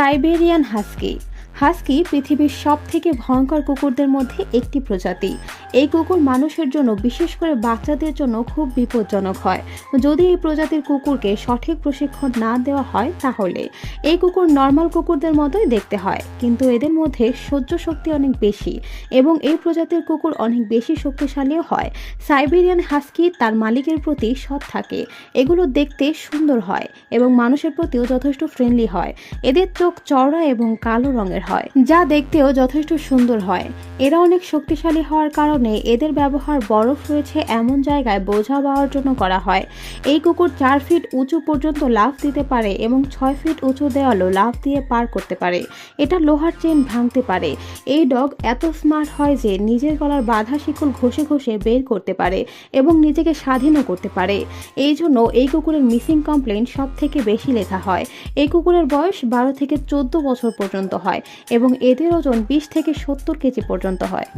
Siberian husky husky পৃথিবীর সব থেকে ভয়ঙ্কর কুকুরদের মধ্যে একটি প্রজাতি। এই কুকুর মানুষের জন্য, বিশেষ করে বাচ্চাদের জন্য খুব বিপজ্জনক হয়। যদি এই প্রজাতির কুকুরকে সঠিক প্রশিক্ষণ না দেওয়া হয়, তাহলে এই কুকুর নর্মাল কুকুরদের মতোই দেখতে হয়। কিন্তু এদের মধ্যে সহ্য শক্তি অনেক বেশি এবং এই প্রজাতির কুকুর অনেক বেশি শক্তিশালীও হয়। সাইবেরিয়ান হাস্কি তার মালিকের প্রতি সৎ থাকে। এগুলো দেখতে সুন্দর হয় এবং মানুষের প্রতিও যথেষ্ট ফ্রেন্ডলি হয়। এদের চোখ চওড়া এবং কালো রঙের হয়। যা দেখতেও যথেষ্ট সুন্দর হয়। এরা অনেক শক্তিশালী হওয়ার কারণে এদের ব্যবহার বরফ রয়েছে এমন জায়গায় বোঝা পাওয়ার জন্য করা হয়। এই কুকুর চার ফিট উঁচু পর্যন্ত লাফ দিতে পারে এবং ছয় ফিট উঁচু দেওয়ালও লাফ দিয়ে পার করতে পারে। এটা লোহার চেন ভাঙতে পারে। এই ডগ এত স্মার্ট হয় যে নিজের গলার বাধা শিকল ঘষে ঘষে বের করতে পারে এবং নিজেকে স্বাধীনও করতে পারে। এই জন্য এই কুকুরের মিসিং কমপ্লেন সব থেকে বেশি লেখা হয়। এই কুকুরের বয়স বারো থেকে চোদ্দ বছর পর্যন্ত হয়। এবং এদের ওজন বিশ থেকে সত্তর কেজি পর্যন্ত হয়।